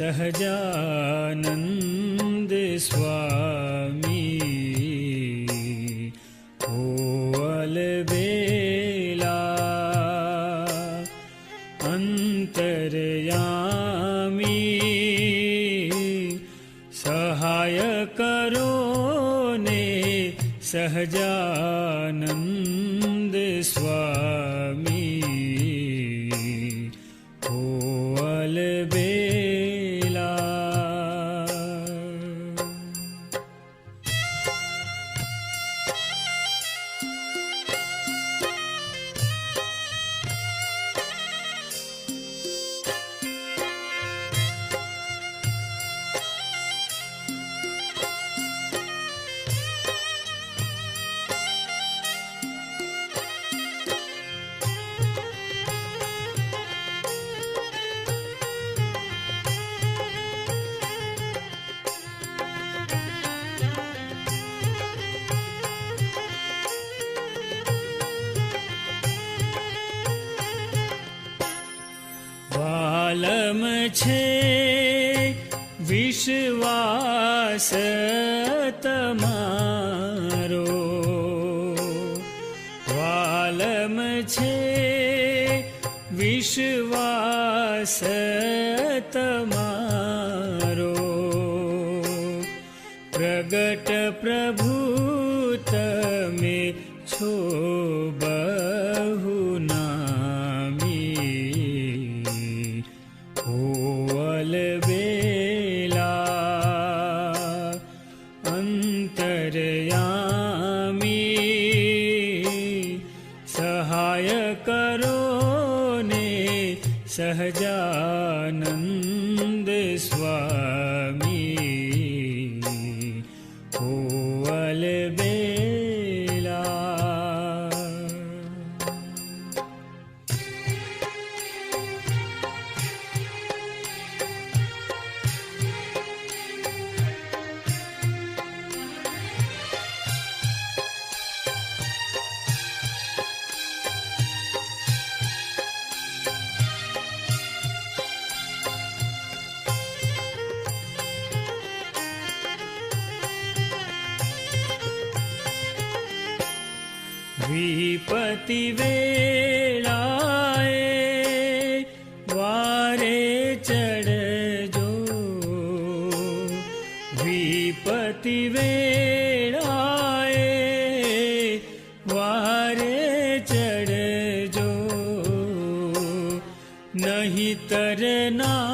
सहजानन्द स्वामी। છે વિશ્વાસ તમારો. વાલમ છે વિશ્વાસ તમારો. પ્રગટ પ્રભ ना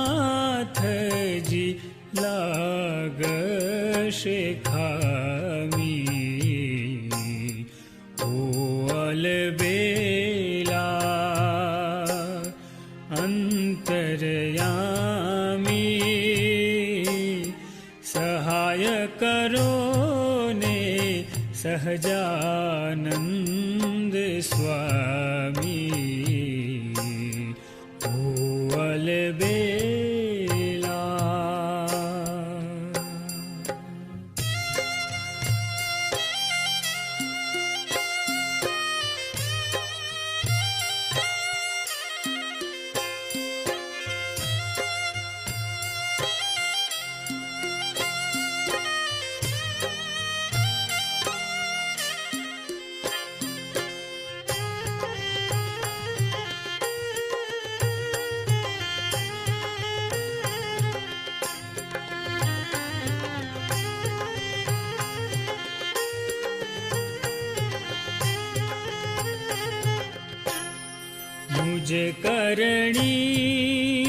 ધરણી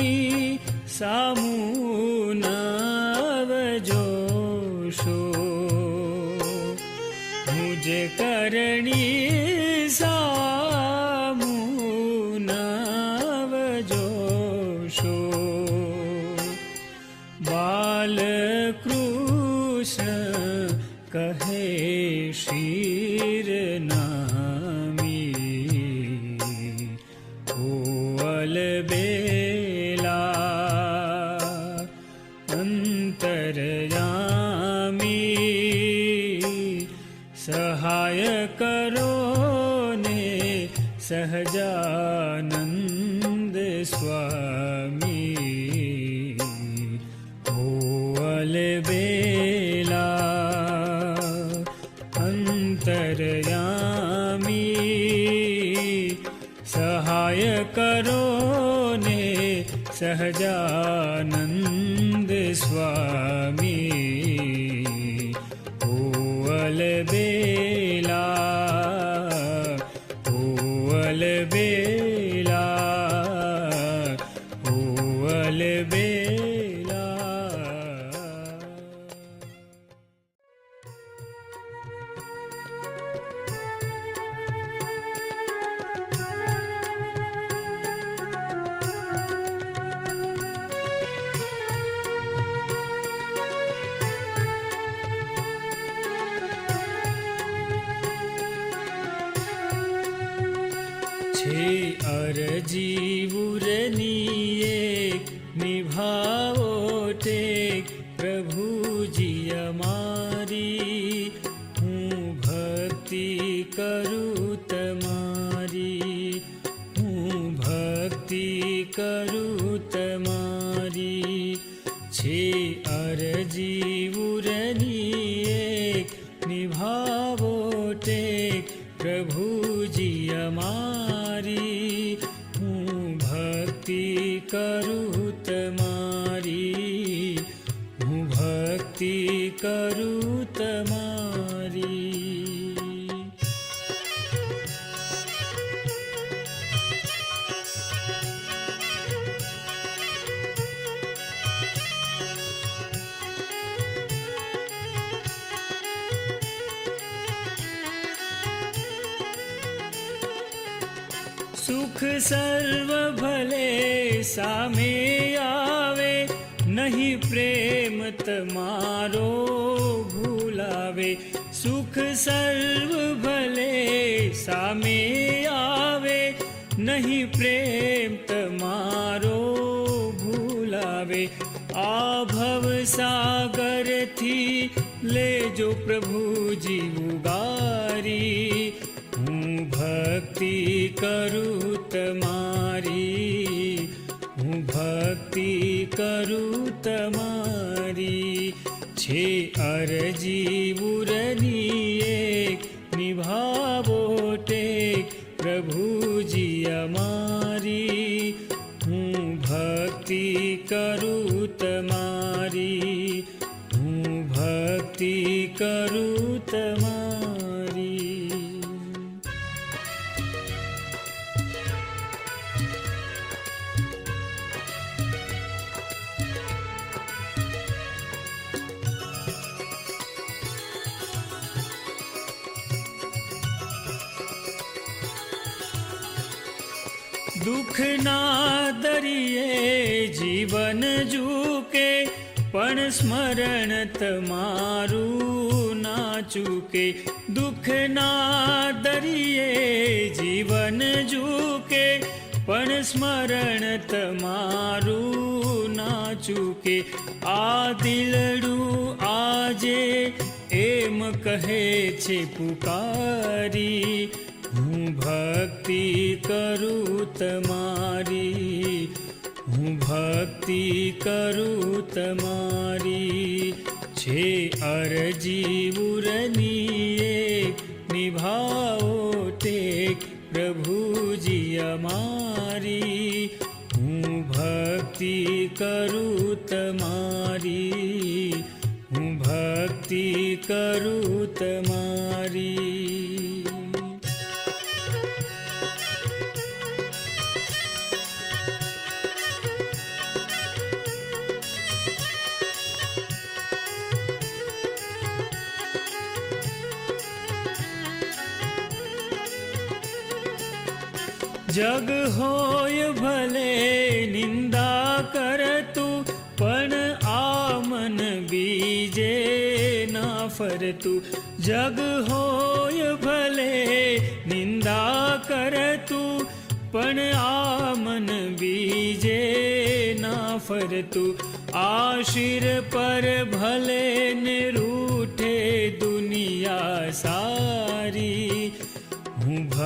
સામું નવજોશો મુજે કરણી सहजान जीवनीये निभा ભક્તિ કરું તમારી હું ભક્તિ કરું તમારી સુખ સર્વ ભલે સામે આવે, નહીં પ્રેમ તમારો ભૂલાવે. સુખ સર્વ ભલે સામે આવે, નહીં પ્રેમ તમારો ભૂલાવે. આ ભવ સાગરથી લેજો પ્રભુજી ઉગારી. ભક્તિ કરું તમારી હું ભક્તિ કરું તમારી છે અરજી બુરની એક નિભાવો ટેક પ્રભુજી અમારી હું ભક્તિ કરું તમારી હું ભક્તિ કરું દુઃખના દરિયે જીવન ઝૂકે, પણ સ્મરણ તમારું ના ચૂકે. દુઃખના દરિયે જીવન ઝૂકે, પણ સ્મરણ તમારું ના ચૂકે. આ દિલડું આજે એમ કહે છે, પુકારી હું ભક્તિ કરું તમારી, હું ભક્તિ કરું તમારી. છે અરજી ઉરની એક નિભાવો ટેક પ્રભુજી અમારી. હું ભક્તિ કરું તમારી, હું ભક્તિ કરું તમારી. જગ હોય ભલે નિંદા કરતું પણ આ મન બીજે ના ફરતું જગ હોય ભલે નિંદા કરતું પણ આ મન બીજે ના ફરતું આશીર પર ભલે ને રૂઠે દુનિયા હું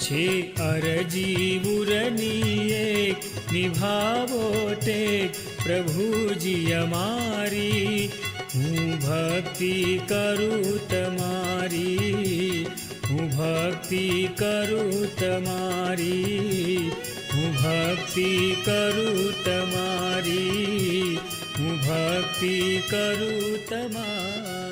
છે અરજી ઉરની એક નિભાવો ટેક, પ્રભુજી અમારી. હું ભક્તિ કરું તમારી, હું ભક્તિ કરું તમારી. હું ભક્તિ કરું તમારી, હું ભક્તિ કરું તમારી.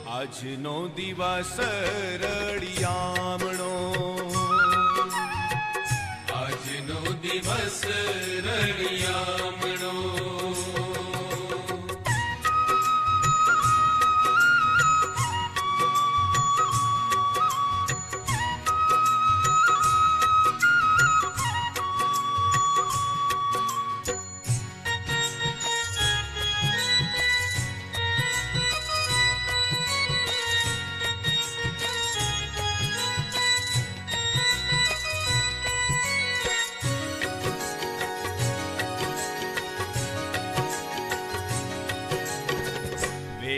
આજનો દિવસ રળિયામણો. આજનો દિવસ રળિયામણો.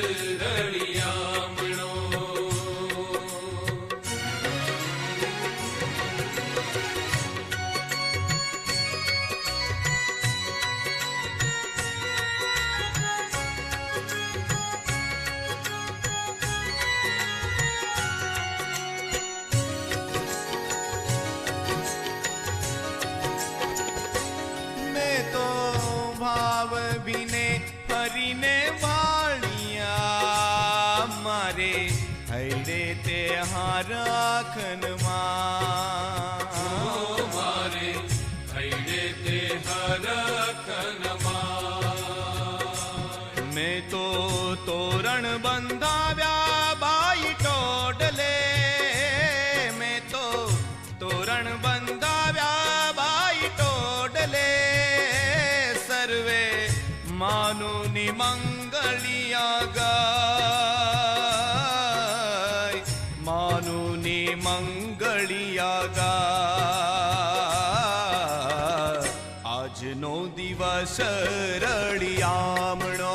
દિવસ હારાખનમાં મારે હૈડે તે હરખનમાં મેં તો તોરણ બંધાવ્યા દિવસ રળિયામણો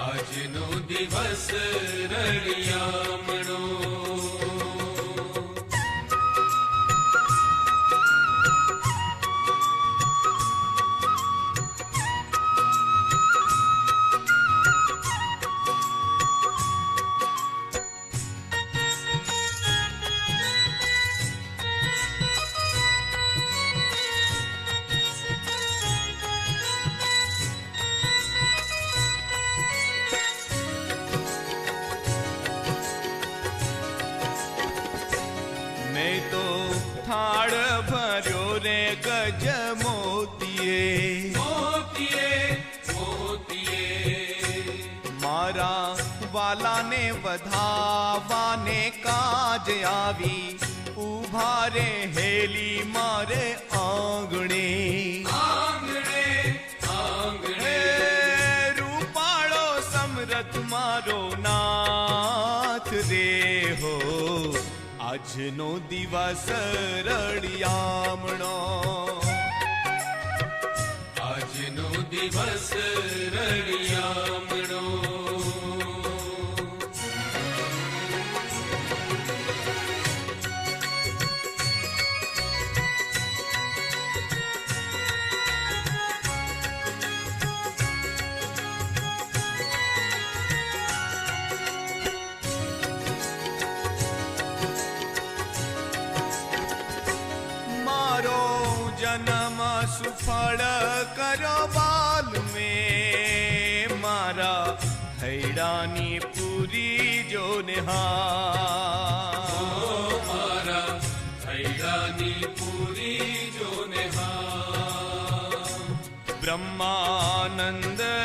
આજનો દિવસ આવી ઊભા રે હેલી મારે આંગણે. આંગણે આંગણે. રૂપાળો સમરથ મારો નાથ દેહો. આજનો દિવસ રળિયામણો. આજનો દિવસ રળિયામણો. સુફળ કરો બાલ મેં મારા હૈડાની પૂરી જો નિહાર. મારા હૈડાની પૂરી જોને હા બ્રહ્માનંદના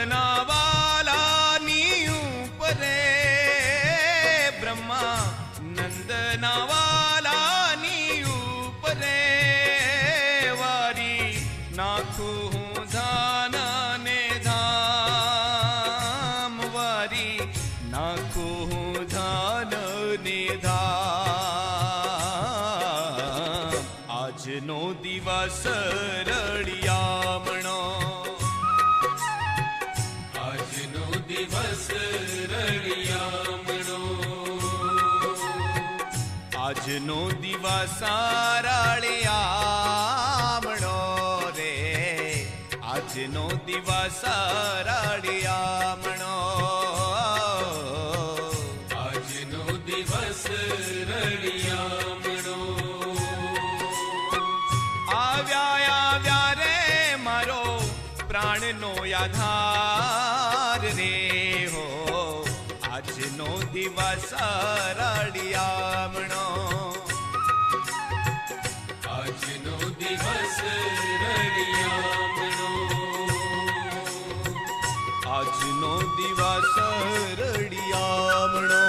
આજનો દિવસ રળિયામણો રે આજનો દિવસ રળિયામણો આજનો દિવસ રળિયામણો આજનો દિવસ રડિયામણો આજનો દિવસ રળિયામણો